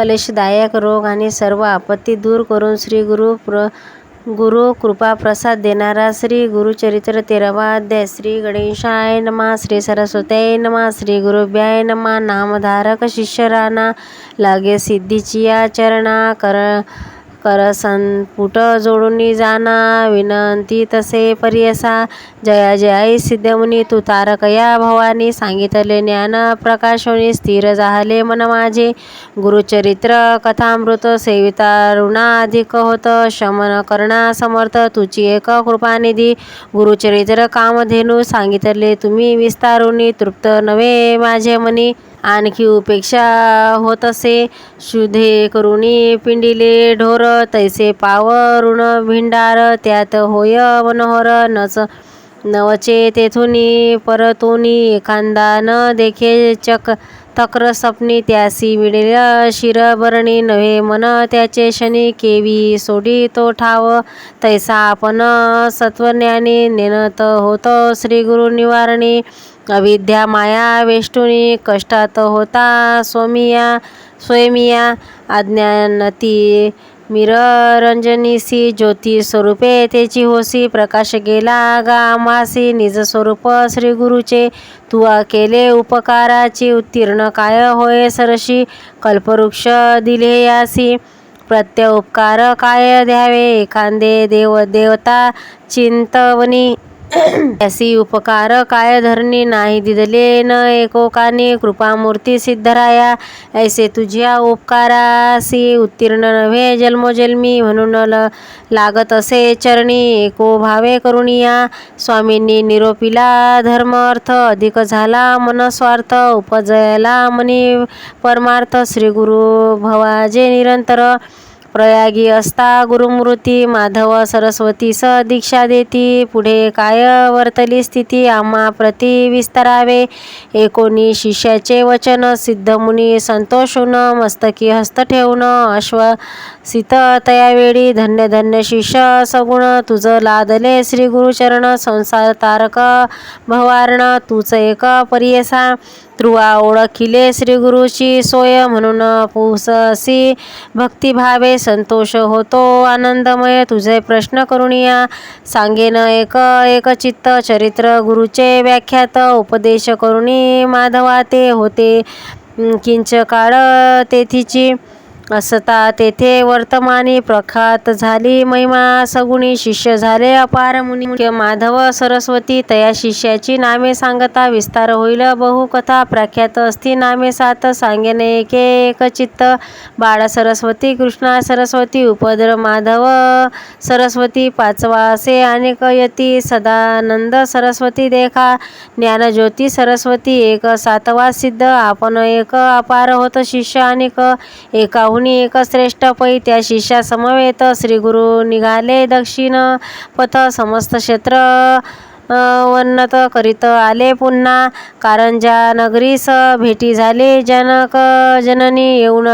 कलेशदायक रोग आणि सर्व आपत्ती दूर करून श्री गुरु प्र गुरु कृपा प्रसाद देणारा श्री गुरुचरित्र तेरावा अध्याय. श्री गणेशाय नमा श्री सरस्वत्याय नमा श्री गुरुभ्याय नमा. नामधारक शिष्य राणा लागे सिद्धीची या चरणा कर करसंपुट जोडूनी जाना विनंती तसे परियसा. जया जयाई सिद्धमुनी तू तारक या भवानी. सांगितले ज्ञान प्रकाशोनी स्थिर झाले मन माझे. गुरुचरित्र कथामृत सेविता ऋणाधिक होत. शमन करणा समर्थ तुझी एक कृपानिधी गुरुचरित्र कामधेनू सांगितले तुम्ही विस्तारुनी. तृप्त नवे माझे मनी. आणखी उपेक्षा होत असे. शुधे करुणी पिंडिले ढोर तैसे पाव ऋण भिंडार त्यात होय मनोहर नच नवचे तेथुनी परतोनी एखादा न देखे चक तक्र सपनी त्यासी मिळेल शिरभरणी नव्हे मन त्याचे शनी केवी सोडी तो ठाव तैसा आपण सत्वज्ञानी नेनत होतो श्री गुरु निवारणी अविद्या माया वेष्टुनी कष्टात होता सोमिया स्वयमिया अज्ञानती मिररंजनीसी ज्योती स्वरूपे त्याची होसी प्रकाश गेला गा निज स्वरूप श्री गुरुचे तुवा केले उपकाराची उत्तीर्ण काय होय सरशी कल्पवृक्ष दिले यासी प्रत्य उपकार काय द्यावे एखादे देव देवता चिंतवनी ऐसी उपकार काय धरणी नाही दिदले न एकोकाने कृपामूर्ती सिद्धराया। ऐसे तुझ्या उपकारासी उत्तीर्ण नव्हे जन्मोजन्मी म्हणून लागत असे चरणी एको भावे करुणिया। स्वामींनी निरोपिला धर्म अर्थ अधिक झाला मनस्वार्थ उपजयला मनी परमार्थ। श्री गुरु भवाजे निरंतर। प्रयागी असता गुरुमूर्ती माधव सरस्वती स दीक्षा देती. पुढे काय वर्तली स्थिती? आम्हा प्रति विस्तरावे. एकोणी शिष्याचे वचन सिद्धमुनी संतोषून मस्तकी हस्त ठेवून अश्वसित तयावेळी धन्य धन्य शिष्य सगुण. तुझं लादले श्री गुरुचरण संसार तारक भवारण तूच एक परियसा. ध्रुवा ओळखिले श्री गुरुची सोय म्हणून पुससी. भक्तिभावे संतोष होतो. आनंदमय तुझे प्रश्न करुणिया सांगेन एक एक चित्त चरित्र गुरुचे व्याख्यात उपदेश करुणी माधवा ते होते. किंच काळ तेथीची असता तेथे वर्तमानी प्रखात झाली. महिमा सगुणी शिष्य झाले. अपार मुनी माधव सरस्वती तया शिष्याची नामे सांगता विस्तार होईल. बहु कथा प्रख्यात असती. नामे सात सांगेन एके एक चित्त. बाळ सरस्वती कृष्णा सरस्वती उपद्र माधव सरस्वती पाचवा असे अनेक यती. सदानंद सरस्वती देखा. ज्ञानज्योती सरस्वती एक सातवा सिद्ध. आपण एक अपार होत शिष्य. अनेक एकाहून एक श्रेष्ठ पै त्या शिष्यासमवेत श्रीगुरु निघाले दक्षिण पथ समस्त क्षेत्र. वन्नत करीत आले पुन्हा. कारंजा नगरीस भेटी झाले जनक जननी येऊन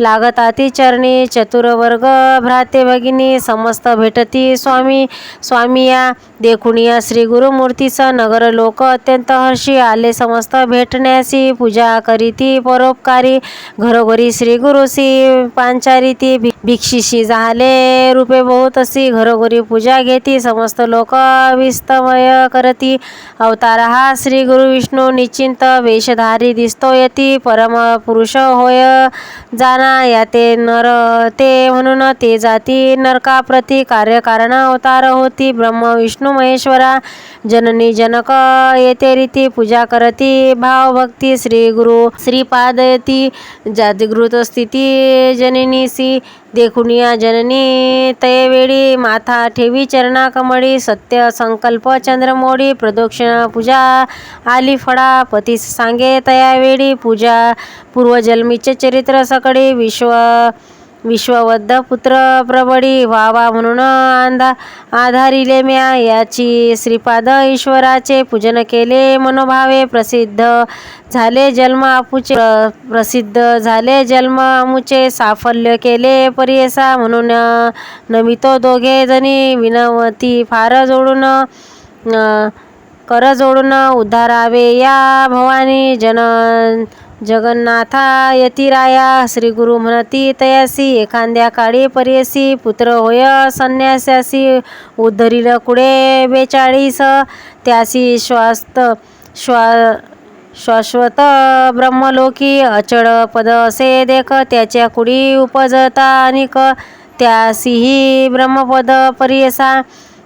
लागत चरणी. चतुरवर्ग भ्राते भगिनी समस्त भेटती स्वामी. स्वामिया देखुनिया श्री गुरुमूर्तीचं नगर लोक अत्यंत हर्षी आले. समस्त भेटण्यासी पूजा करीती परोपकारी. घरोघरी श्री गुरुसी पांचारीती भिक्षिशी झाले. रूपे बहुत असी घरोघरी पूजा घेती. समस्त लोक विस्तमय करती. अवतार हा श्री गुरु विष्णू निश्चिंत वेशधारी दिसतो यती परम पुरुष होय जाना याते नर ते म्हणून ते जाती नरकाप्रती कार्यकारण अवतार होती. ब्रह्म विष्णू महेश्वरा जननी जनक येते रीती पूजा करती भावभक्ती श्री गुरु श्रीपादयती जातिगृत स्थिती जननीसी देखुनिया जननी तयवेळी माथा ठेवी चरणा कमळी सत्य संकल्प चंद्रमोडी प्रदक्षिणा पूजा आली फळा पतीस सांगे तयावेळी पूजा पूर्वजन्मीचे चरित्र सकळी विश्व विश्ववद्ध पुत्र प्रबळी व्हावा म्हणून आंधा आधारिले म्या याची श्रीपाद ईश्वराचे पूजन केले मनोभावे प्रसिद्ध झाले जन्म आपुचे प्रसिद्ध झाले जन्म आमुचे साफल्य केले परियसा म्हणून नमितो दोघे जणी विनवती फार जोडून कर जोडून उद्धारावे या भवानी जन जगन्नाथा यतिराया श्री गुरु म्हणती तयासी एखाद्या काळी पर्यसी पुत्र होय संन्यासासी उद्धरील कुडे बेचाळीस त्यासी श्वास्त श्वा शाश्वत ब्रह्मलोकी अचळ पद असे देख त्याच्या कुडी उपजता अनिक त्यासीही ब्रह्मपद परियसा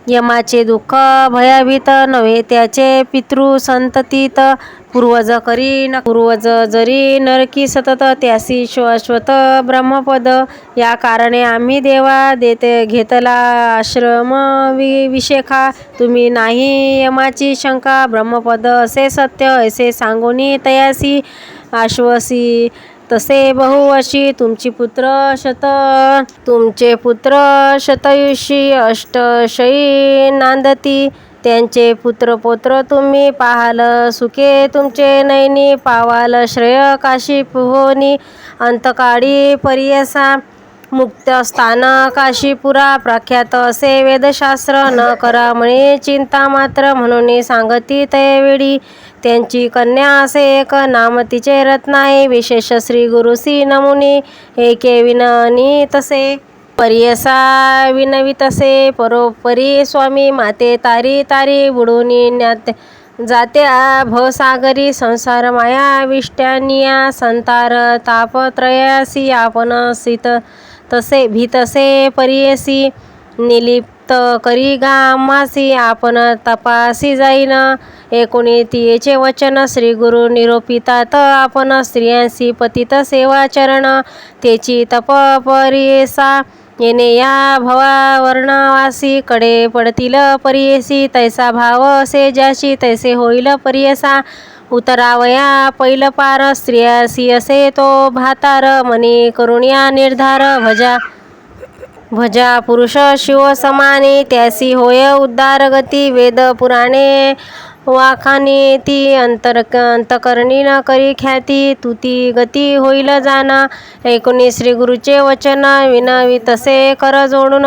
यमाचे दुःख भयाभीत नव्हे त्याचे पितृ संततीत पूर्वज करी न पूर्वज जरी नरकी सतत त्यासी शाश्वत ब्रह्मपद. या कारणे आम्ही देवा देते घेतला आश्रम वि विशेखा. तुम्ही नाही यमाची शंका ब्रह्मपद असे सत्य असे सांगोनी तयासी आश्वसी. तसे बहुवशी तुमची पुत्र शत तुमचे पुत्र शतयुषी अष्टशयी नांदती. त्यांचे पुत्रपौत्र तुम्ही पाहाल सुखे तुमचे नैनी पावाल श्रेय काशी पुहोनी अंतकाळी पर्यसा मुक्त स्थान काशीपुरा प्रख्यात असे वेदशास्त्र न करा म्हणे चिंता मात्र म्हणून सांगती त्यावेळी. त्यांची कन्या असे एक नाम तिचे रत्नाई विशेष श्री गुरुसी नमुनी एके विननी तसे. पर्यसा विनवी तसे परोपरी स्वामी माते तारी तारी बुडूनी ज्ञात जाते भवसागरी संसार माया विष्ट्यानिया संतार तापत्रयासी आपण सीत तसे भीतसे परियसी निलिप्त करी गा आपण तपासी जाईन. एकोणी तियेचे वचन श्री गुरु निरोपितात आपण स्त्रियांसी पतित सेवाचरण तेची तप परियसा येणे या भवा वर्णवासी कडे पडतील परियसी तैसा भाव असे ज्याशी तैसे होईल परियसा. उतरावया पैल पार स्त्रियासी असे तो भातार मनी करुणिया निर्धार भजा भजा पुरुष शिव समाने त्यासी होय उद्धार गती वेद पुराणे. वाखानी ती अंतर अंतकरणी न करी ख्याती तुती गती होईल जाना. ऐकुनी श्री गुरुचे वचन विनावी तसे कर जोडून.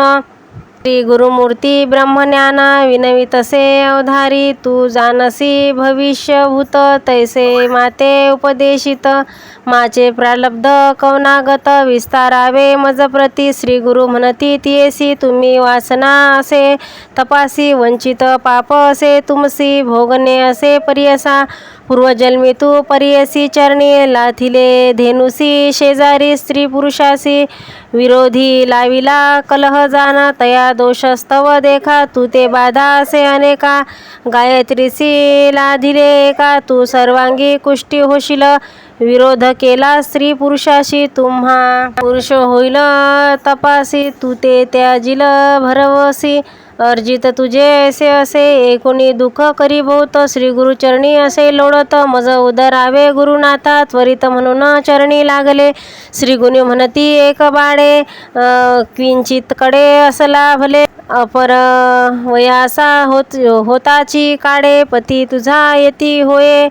श्री गुरुमूर्ती ब्रह्मज्ञान विनवी तसे अवधारी तू जानसी भविष्यभूत तैसे माते उपदेशित. माचे प्रालब्ध कवनागत विस्तारावे मजप्रती. श्री गुरु म्हणती तियेसी तुम्ही वासना असे तपासी वंचित पाप असे तुमसी भोगणे असे परियसा. पूर्वजन्मी तू परियसी चरणी लाथिले धेनुसी शेजारी स्त्री पुरुषासी विरोधी लाविला कलह जाना तया दोषस्तव देखा तू ते बाधा असे अनेका गायत्रीसी लाधिले का तू सर्वांगी कुष्टी होशील विरोध केला स्त्री पुरुषाशी तुम्हा पुरुष होईल तपासी तू ते त्याजिल भरवसी अर्जित तुझे असे असे एकोणी दुःख करी बहुत श्री गुरुचरणी असे लोळत. मज उदरावे गुरुनाथा त्वरित म्हणून चरणी लागले. श्री गुणी म्हणती एक बाळे किंचित कडे असला भले अपर वयासा होत होताची काळे पती तुझा येती होय.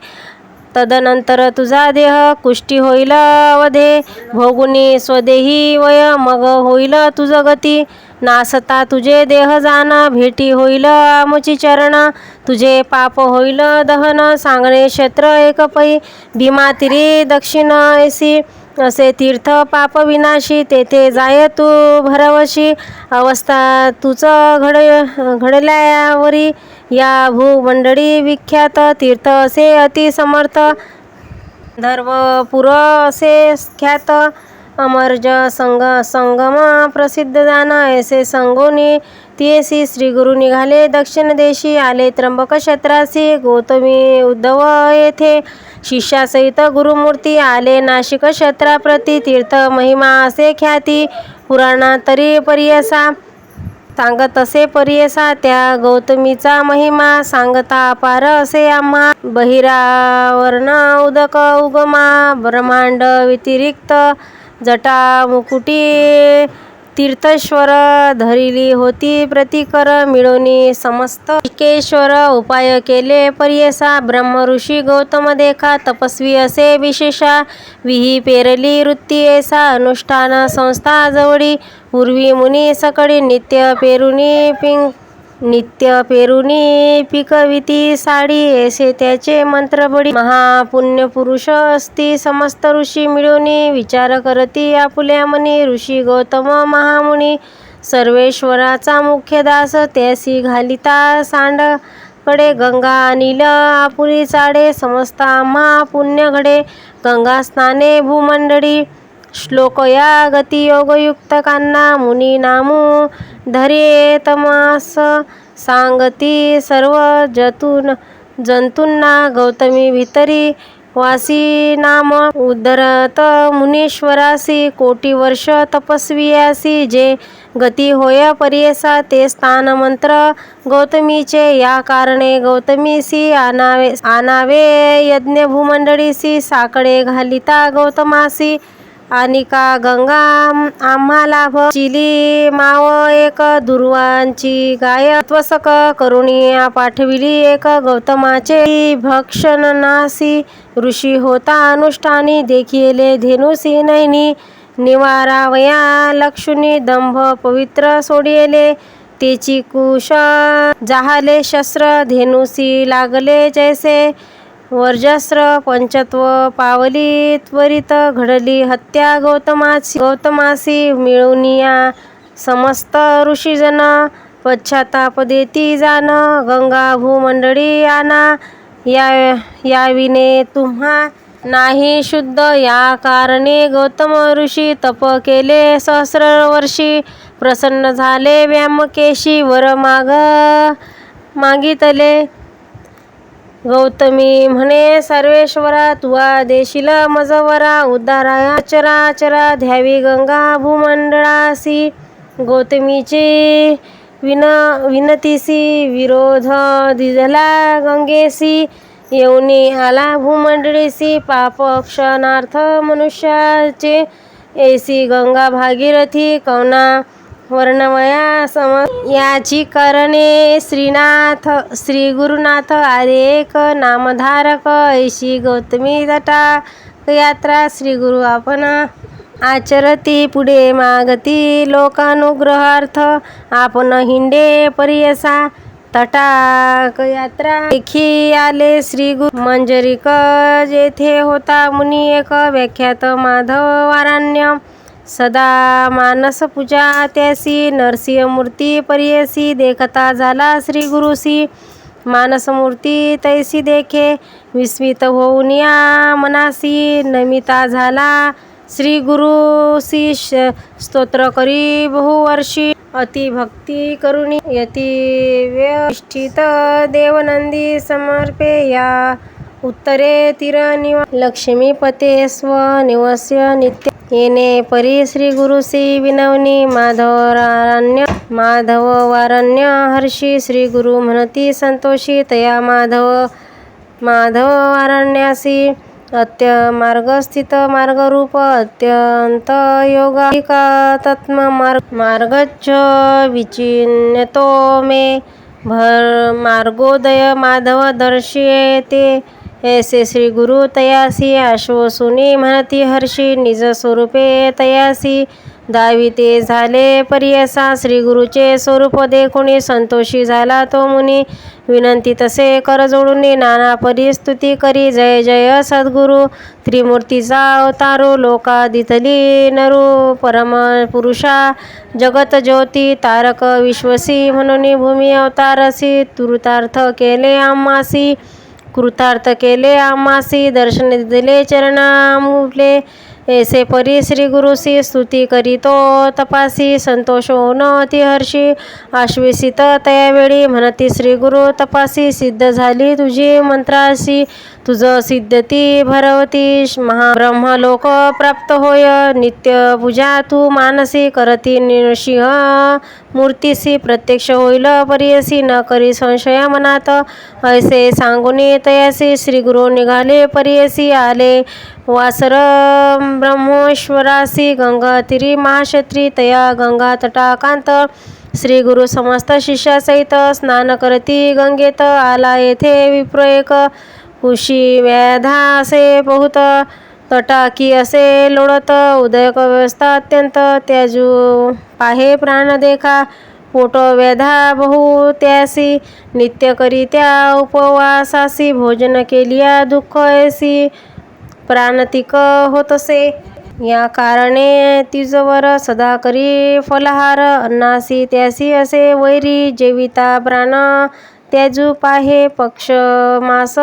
तदनंतर तुझा देह कुष्टी होईल अवधे. भोगुनी स्वदेही वय मग होईल तुझ गती. नासता तुझे देह जाण भेटी होईल आमची चरण. तुझे पाप होईल दहन सांगणे क्षेत्र एक पै. भीमातिरी दक्षिण ऐसी असे तीर्थ पाप विनाशी तेथे जाय तू भरवशी. अवस्था तुच घड घडल्यावरी या भूमंडळी विख्यात तीर्थ असे अतिसमर्थ. धर्मपुर असे ख्यात अमर्ज संग संगम प्रसिद्ध जाण ऐसे संगोनी तियसी श्री गुरु निघाले. दक्षिण देशी आले त्र्यंबक क्षेत्रासी गौतमी उद्धव येथे. शिष्यासहित गुरुमूर्ती आले. नाशिक क्षेत्राप्रती तीर्थ महिमा असे ख्याती. पुराणातरी परियसा. सांगत असे परियसा. त्या गौतमीचा महिमा. सांगता अपार असे आम्हा. बहिरावर्ण उदक उगमा. ब्रह्मांड व्यतिरिक्त जटा मुकुटी तीर्थेश्वर धरिली होती प्रतिकर मिळवणी समस्त. एकेश्वर उपाय केले परियसा ब्रह्म ऋषी गौतम देखा तपस्वी असे विशेषा. विही पेरली वृत्ती ऐसा अनुष्ठान संस्था जवळी पूर्वी मुनी सकळी नित्य पेरुनी पिंक नित्य पेरुनी पिकविती साडी ऐसे त्याचे मंत्रबळी महापुण्य पुरुष असती. समस्त ऋषी मिळूनी विचार करती आपुल्या मनी. ऋषी गौतम महामुनी सर्वेश्वराचा मुख्य दास त्यासी घालिता सांडकडे गंगा अनिल आपुरी चाडे. समस्ता महापुण्य घडे गंगा स्नाने भूमंडळी श्लोक या गती योगयुक्त मुनी धरे तमास सांगती सर्व जतून जंतूंना गौतमी भितरी वासी नाम उद्धरत मुनीश्वरासी कोटी वर्ष तपस्वियासी जे गती होय परियसा ते स्थान मंत्र गौतमीचे या कारणे गौतमीसी आनावे आनावे यज्ञ भूमंडळीसी साकडे घालिता गौतमासी अनिका गंगा आम्हाला चिली माव एक दुर्वांची गाय. त्वसक करुणी पाठविली एक गौतमाचे. भक्षणनासी ऋषी होता अनुष्ठानी. देखिले धेनुसी नैनी निवारावया. लक्ष्मी दंभ पवित्र सोडिले तेची कुश जाहले शस्त्र धेनुसी लागले जैसे. वर्जस्र पंचत्व पावली त्वरित घडली हत्या गौतमासी गौतमासी मिळुनिया समस्त ऋषीजन पश्चाताप देती जान गंगा भूमंडळी आना या याविने तुम्हा नाही शुद्ध. या कारणे गौतम ऋषी तप केले सहस्र वर्षी प्रसन्न झाले व्यामकेशी वर माग मागितले. गौतमी म्हणे सर्वेश्वरा तुवा देशील मजवरा उद्धाराया चरा ध्यावी गंगा भूमंडळासी गौतमीची विन विनतीसी विरोध दिजला गंगेसी येऊनी आला भूमंडळीसी पाप क्षणार्थ मनुष्याचे एसी गंगा भागीरथी कवना वर्णवया सम याची करणे श्रीनाथ श्री गुरुनाथ आरेक नामधारक ऐशी गौतमी तटा यात्रा श्री गुरु आपण आचरती पुढे मागती लोकानुग्रहार्थ आपण हिंडे परियसा तटाक यात्रा देखी आले श्री गुरु मंजरीक जेथे होता मुनी एक व्याख्यात माधवारण्य सदा मानस पूजा त्यासी नरसिंहमूर्ती परियसी देखता झाला श्री गुरुसी। मानसमूर्ती तैसी देखे विस्मित होऊन या मनासी नमिता झाला श्री गुरुसी स्तोत्र करी बहुवर्षी अतिभक्ती करुणी यती व्यष्ठित देवनंदी समर्पे उत्तरे तीर लक्ष्मीपते स्व निवस्य नित्य। येणे परी श्री गुरुसी विनवनी माधवरारण्य माधववारण्य हर्षी श्री गुरु म्हणती संतोषी तया माधव माधववारण्यासी अत्य मार्गस्थित मार्गरूप अत्यंत योगा तत्म मार्ग मार्गच्छ विचिन्यतो मे भर मार्गोदय माधव दर्शयते ऐसे श्री गुरु तयासी आश्वसुनी म्हणती हर्षी निज स्वरूपे तयासी। दाविते झाले परियसा श्री गुरुचे स्वरूप देखुणी संतोषी झाला तो मुनी। विनंती तसे कर जोडून नाना परिस्तुती करी। जय जय सद्गुरु त्रिमूर्तीचा अवतारो लोकादितली नरू। परम पुरुषा जगत ज्योती तारक विश्वसी म्हणून भूमी अवतारसी तुरुतार्थ केले आम्हासी कृतार्थ केले आम्हासी दर्शन दिले चरणामुले ऐसे परी श्री गुरुसी स्तुती करीतो तपासी संतोष होऊन हर्षी। आश्वेसित त्यावेळी म्हणती श्री गुरु तपासी सिद्ध झाली तुझी मंत्रासी तुझ सिद्धती भरवती महाब्रह्मलोक प्राप्त होय नित्य पूजा तू मानसी करती नृसिंह मूर्तीसी प्रत्यक्ष होईल परियसी न करी संशय मनात ऐसे सांगून तयासी श्री गुरु निघाले परियसी आले वासर ब्रह्मेश्वरासी गंगातिरी महाक्षत्री तया गंगा तटाकांत श्री गुरु समस्त शिष्यासहित स्नान करती गंगेत आला येथे विप्र एक कुशी व्याधा असे बहुत तटाकी असे लोळत। उदयक व्यवस्था अत्यंत त्याजू पाहे प्राण देखा। पोट व्याधा बहु त्यासी नित्य करीत्या उपवासासी भोजन केलिया दुःख ऐसी। प्राणतिक होत असे. या कारणे तिजवर सदा करी फलाहार अन्नासी त्यासी असे वैरी जेविता प्राण त्याजू पाहे पक्ष मास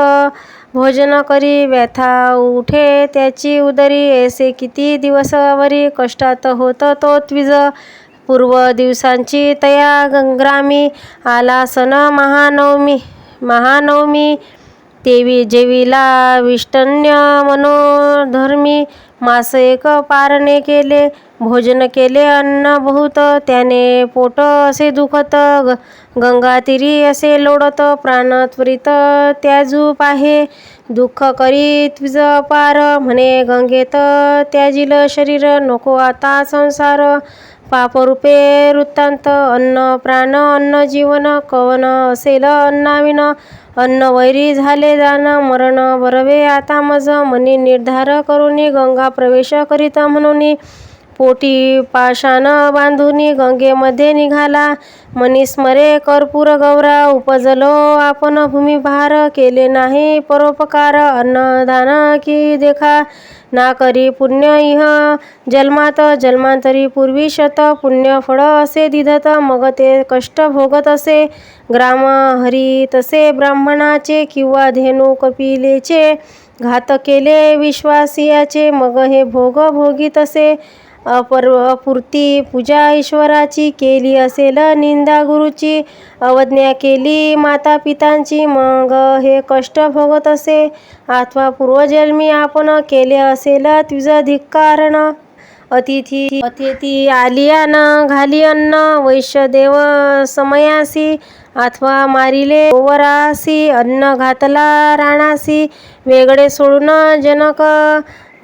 भोजन करी व्यथा उठे त्याची उदरी ऐसे किती दिवसावरी कष्टात होत तो त्विज. पूर्व दिवसांची तया ग्रामी आलासन महानवमी महानवमी तेवी जेविला विष्टन्य मनोधर्मी मास एक पारणे केले भोजन केले अन्न बहुत त्याने पोट असे दुखत ग गंगातीरी असे लोडत प्राण त्वरित त्याजू पाहे दुःख करी तुझ पार म्हणे गंगेत त्याजील शरीर नको आता संसार पापरूपे वृत्तांत अन्न प्राण अन्न जीवन कवन असेल अन्नाविन अन्न वैरी झाले जाण मरण बरवे आता मज मनी निर्धार करुनी गंगा प्रवेश करीत म्हणून. पोटी पाषाण बांधून गंगेमध्ये निघाला. मनी स्मरे कर्पूर गौरा उपजलो आपण भूमिभार केले नाही परोपकार अन्नदान की देखा. ना करी पुण्य इह जन्मात जन्मांतरी पूर्वी शत पुण्य फळ असे दिधत मग ते कष्ट भोगत असे. ग्राम हरी तसे ब्राह्मणाचे किंवा धेनू कपिलेचे घात केले विश्वासियाचे मग हे भोग भोगी असे. अपर अपूर्ती पूजा ईश्वराची केली असेल निंदा गुरुची अवज्ञा केली माता पितांची मग हे कष्ट भोगत असे अथवा पूर्वजन्मी आपण केले असेल तुझं धिक्कारण. अतिथी अतिथी आलियान घाली अन्न वैश्यदेव समयासी अथवा मारिले ओवरासी अन्न घातला राणासी वेगळे सोडून जनक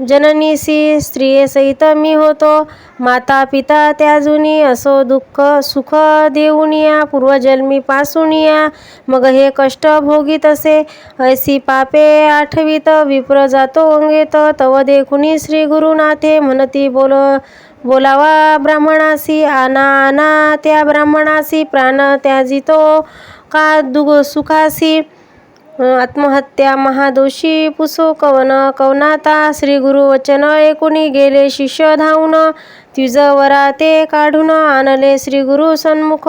जननीसी स्त्रियेसहित मी होतो. माता पिता त्याजुनी असो दुःख सुख देऊनिया पूर्वजन्मी पासुनिया मग हे कष्ट भोगीत असे. ऐसी पापे आठवीत विप्र जातो अंगेत. तव देखुनी श्री गुरुनाथे म्हणती बोल बोलावा ब्राह्मणासी आना आना त्या ब्राह्मणासी प्राण त्याजितो. का दुग सुखासी? आत्महत्या महादोषी पुसो कवन कवनाता श्री गुरु वचन ऐकुनी गेले शिष्य धावून तिजवरा ते काढून आणले श्री गुरु सन्मुख.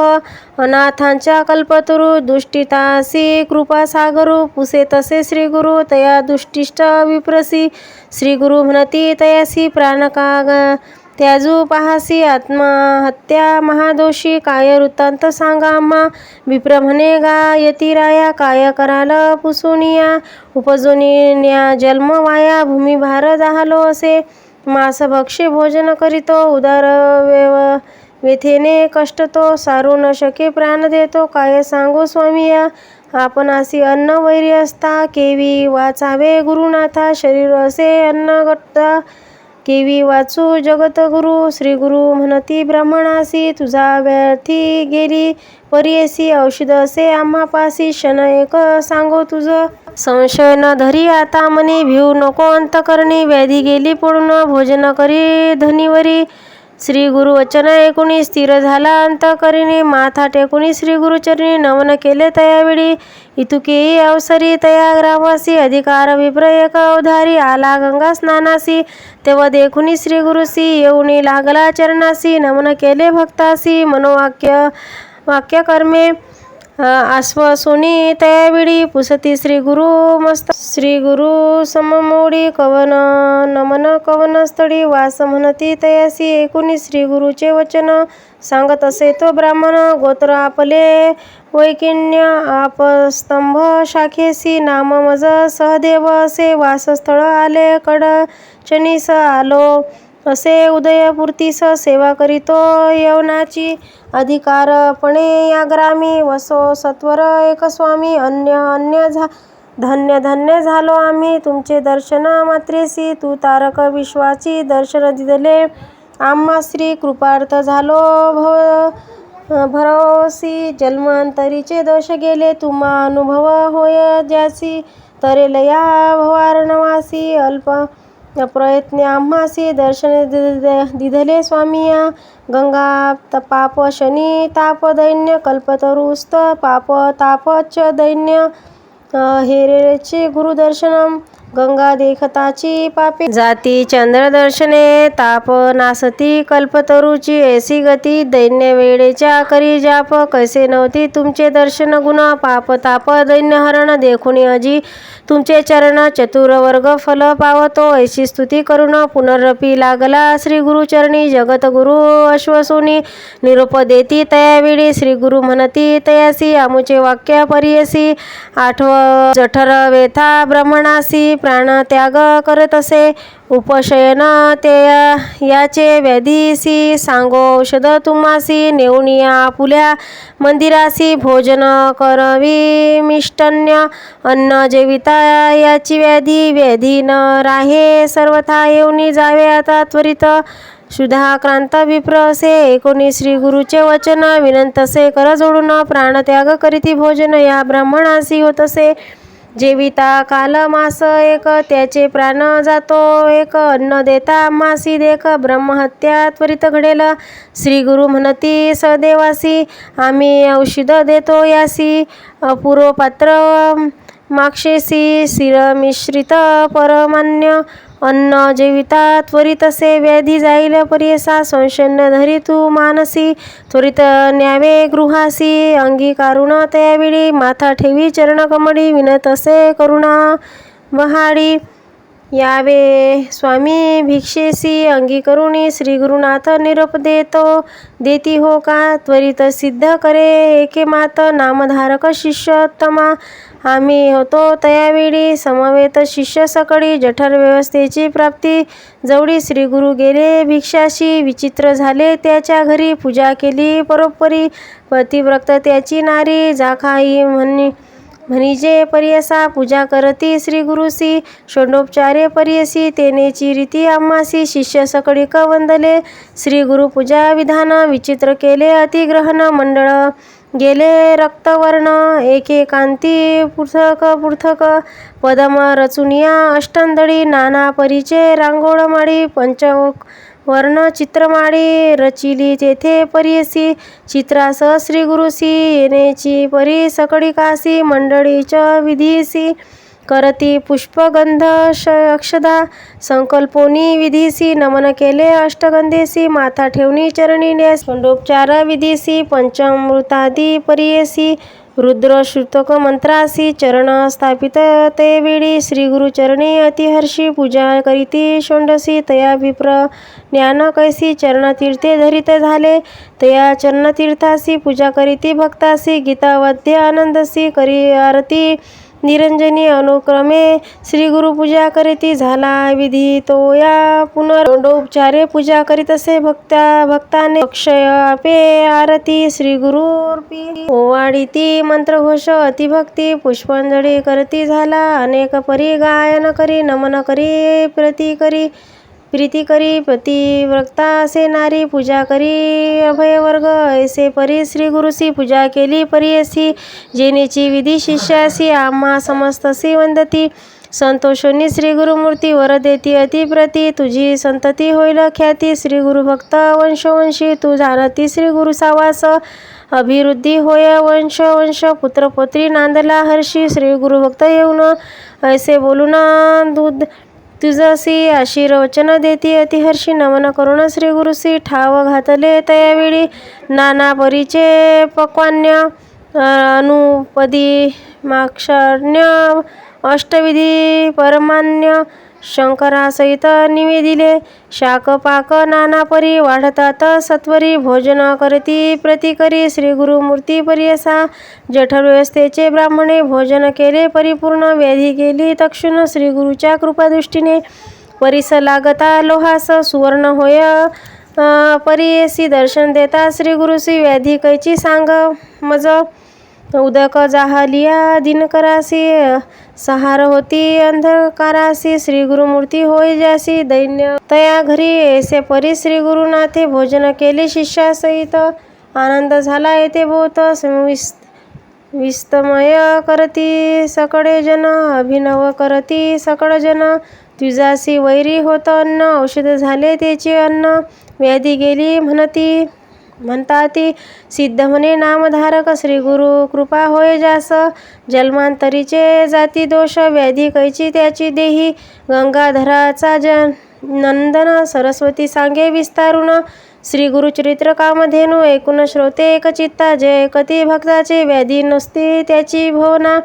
अनाथांच्या कल्पतरू दुष्टितासी कृपासागरू पुसे तसे श्री गुरु तया दुष्टिष्ट विप्रसी. श्री गुरु म्हणती तयासी प्राणकाग. त्याजू पाहासी आत्महत्या महादोषी काय वृत्तांत सांगा आम्हा विप्र म्हणे गा यतिराया काय कराल पुसुनिया. उपजुनी न्या जन्म वाया भूमिभार जाहलो असे. मास भक्षे भोजन करीतो उदार वेव व्यथेने कष्ट तो सारू न शके प्राण देतो काय सांगो आपण आपणासी अन्न वैरी असता केवी वाचावे गुरुनाथा. शरीर असे अन्न गट्टा. केवी वाचू जगतगुरु श्री गुरु म्हणती ब्राह्मणासी तुझा व्यर्थी गेली. परियसी औषध असे आम्हा पासी. क्षण एक सांगो तुझ. संशय न धरी आता मनी भिऊ नको अंतकरणी. व्याधी गेली पडून भोजन करी धनीवरी. श्री गुरु वचन ऐकुनी स्थिर झाला अंतकरिणी माथा टेकुनी श्री गुरुचरणी नमन केले तयावेळी. इतुकेही अवसरी तया ग्रामवासी अधिकार विप्रयक अवधारी आला गंगा स्नानासी. तेव्हा देखुनी श्री गुरुसी येऊनी लागला चरणासी नमन केले भक्तासी. मनोवाक्य वाक्यकर्मे कर्मे आश्वासुनी तयावेळी पुसती श्री गुरु मस्त. श्री गुरु सममोडी कवन नमन कवन स्थळी वास म्हणती तयासी. ऐकुनी श्री गुरुचे वचन सांगत असे तो ब्राह्मण गोत्र आपले वैकिन्य आपस्तंभ शाखेसी. नाम मज सहदेव असे वासस्थळ आले कडचनीस आलो. असे उदयपूर्तीस सेवा करीतो यवनाची अधिकारपणे या ग्रामी वसो सत्वर एक स्वामी अन्य अन्य झा धन्य धन्य झालो आम्ही. तुमचे दर्शन मात्रेसी तू तारक विश्वाची दर्शन दिले आम्हा श्री कृपार्थ झालो भव भरोसी. जन्मांतरीचे दोष गेले तुम्हा अनुभव होय ज्यासी. तरेलया भवारणवासी अल्प प्रयत्ने आम्हासे दर्शन दि- दिधले स्वामिया गंगा त- पाप शनी ताप दैन्य कल्पतरुस्त पाप तापच दैन्य हेरेचे गुरुदर्शनम गंगा देखताची पापी. जाती चंद्रदर्शने ताप नासती कल्पतरूची ऐसी गती. दैन्य वेळेच्या करी जाप. कैसे नव्हती तुमचे दर्शन गुण. पाप ताप दैन्य हरण देखुनी अजी तुमचे चरण चतुरवर्ग फल पावतो. ऐशी स्तुती करून पुनरपी लागला श्री गुरुचरणी जगत गुरु अश्वसुनी. निरूप देती तयावेळी श्री गुरु म्हणती तयासी. आमुचे वाक्य परियसी. आठव जठर वेथा ब्रह्मणासी. प्राणत्याग करत असे. उपशयन ते याचे व्याधीसी सांगो औषध तुम्हासी नेऊनिया आपुल्या मंदिरासी भोजन करवी मिष्टन्य अन्न जेविता याची व्याधी व्याधी न राहे सर्वथा येऊनी जावे आता त्वरित. शुधाक्रांत विप्र असे एकोणी श्री गुरुचे वचन विनंतसे कर जोडून प्राणत्याग करीती भोजन या ब्राह्मणासी होतसे जेविता काल मास एक त्याचे प्राण जातो एक. अन्न देता मासी देख ब्रह्महत्या त्वरित घडेल. श्री गुरु म्हणती सदेवासी आम्ही औषध देतो यासी. पूर्वपात्र पात्र माक्षेसी शिरमिश्रित परमान्य. अन्न जेविता त्वरितसे व्याधी जाईल परियसा संशन्न धरी तू मानसी त्वरित न्यावे गृहासी अंगीकारुण त्यावेळी माथा ठेवी चरणकमळी विनतसे करुणा वहाडी यावे. स्वामी भिक्षेसी अंगीकरुणी श्री गुरुनाथ निरोप देतो देती हो का? त्वरित सिद्ध करे. एके मात नामधारक शिष्योत्तमा. आम्ही होतो तयावेळी समवेत शिष्य सकळी. जठर व्यवस्थेची प्राप्ती. जवळी श्रीगुरु गेले. भिक्षाशी विचित्र झाले त्याच्या घरी. पूजा केली परोपरी. पतिव्रक्त त्याची नारी. जाखाई म्हणी. म्हणिजे परियसा पूजा करती श्री गुरुसी षोडोपचारे परियसी तेनेची रीती आम्हासी शिष्य सकळीक वंदले. श्री गुरु पूजा विधान विचित्र केले अतिग्रहण मंडळ गेले रक्तवर्ण एकेकांती पृथक पृथक पदम रचुनिया अष्टंदळी नाना परीचे रांगोळमाळी पंच वर्ण चित्रमाळी रचिली तेथे परीसी चित्रास श्री गुरुसी येण्याची परी सकळिकासी मंडळीच विधीसी. करती पुष्पगंध श अक्षदा. संकल्पोनी विधीसी नमन केले अष्टगंधेसी. माथा ठेवणी चरणी न्यास. खंडोपचार विधीसी पंचामृतादी परियसी. रुद्र श्रुतक मंत्रासी चरण स्थापित ते वेळी श्रीगुरुचरणी अतिहर्षी पूजा करीती शोंडसी तया विप्र ज्ञान कैसी चरणतीर्थे धरित झाले। तया चरणतीर्थासी पूजा करीती भक्तासी गीतावध्य आनंदसी करी आरती। निरंजनी अनुक्रमे श्री पूजा करीती झाला विधी. तो या पुनर्दोपचारे पूजा करीत असे भक्त्या भक्ताने अक्षय आपे आरती श्री गुरुर्पी ओवाळीती मंत्रघोष अतिभक्ती पुष्पांजली करती झाला. अनेक परी गायन करी नमन करी प्रती करी. प्रीती करी पतिव्रता असे नारी पूजा करी अभयवर्ग ऐसे परी श्री गुरुसी पूजा केली परियसी जेनेची विधी शिष्यासी आम्हा समस्तसी वंदती. संतोषोनी श्री गुरुमूर्ती वर देती अतिप्रती तुझी संतती होईल ख्याती. श्री गुरुभक्त वंशवंशी तू जाणती श्री गुरु सावास. अभिवृद्धी होय वंश वंश पुत्रपुत्री नांदला हर्षी श्री गुरुभक्त येऊन ऐसे बोलून दूध तुझासी आशीर्वचन देती अतिहर्षी नमन करुण श्री गुरुसी ठाव घातले तयावेळी नाना परीचे पक्वान्य अनुपदी माक्षान्य अष्टविधी परमान्य शंकरासहित निवेदिले शाकपाक नानापरी वाढतात सत्वरी भोजन करती प्रतिकरी श्री गुरुमूर्ती परियसा जठर व्यवस्थेचे ब्राह्मणे भोजन केले परिपूर्ण व्याधी गेली तक्षुण श्री गुरुच्या कृपादृष्टीने परिस लागता लोहास सुवर्ण होय परियसी दर्शन देता श्री गुरुसी व्याधी कैची सांग मज उदक जाहलिया दिनकरासी सहार होती अंधकारासी श्री गुरुमूर्ती होय ज्यासी दैन्य तया घरी ऐसे परी श्री गुरुनाथे भोजन केले शिष्यासहित आनंद झाला येथे बहुत विस्त विस्तमय करती सकळे जन अभिनव करती सकळ जन तुझासी वैरी होत अन्न औषध झाले त्याचे अन्न व्याधी गेली म्हणती म्हणताती सिद्ध म्हणे नामधारक श्री गुरु कृपा होय जास. जन्मांतरीचे जाती दोष व्याधी कैची त्याची देही. गंगाधराचा जन नंदन सरस्वती सांगे विस्तारून श्री गुरुचरित्र कामधेनु ऐकून श्रोते एकचित्ता. जय कती भक्ताचे व्याधी नसते त्याची भवना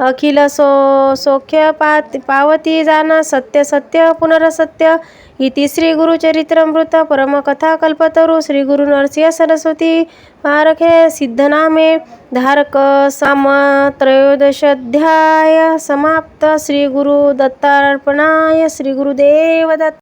अखिल सो सौख्य पात पावती जान सत्य सत्य पुनरसत्य इति श्री गुरुचरित्रमृत परमकथा कल्पतरु श्री गुरु नरसिंह सरस्वती पारखे सिद्धनामे धारक साम त्रयोदशाध्याय समाप्त। श्री गुरु दत्तार्पणाय श्री गुरुदेव दत्त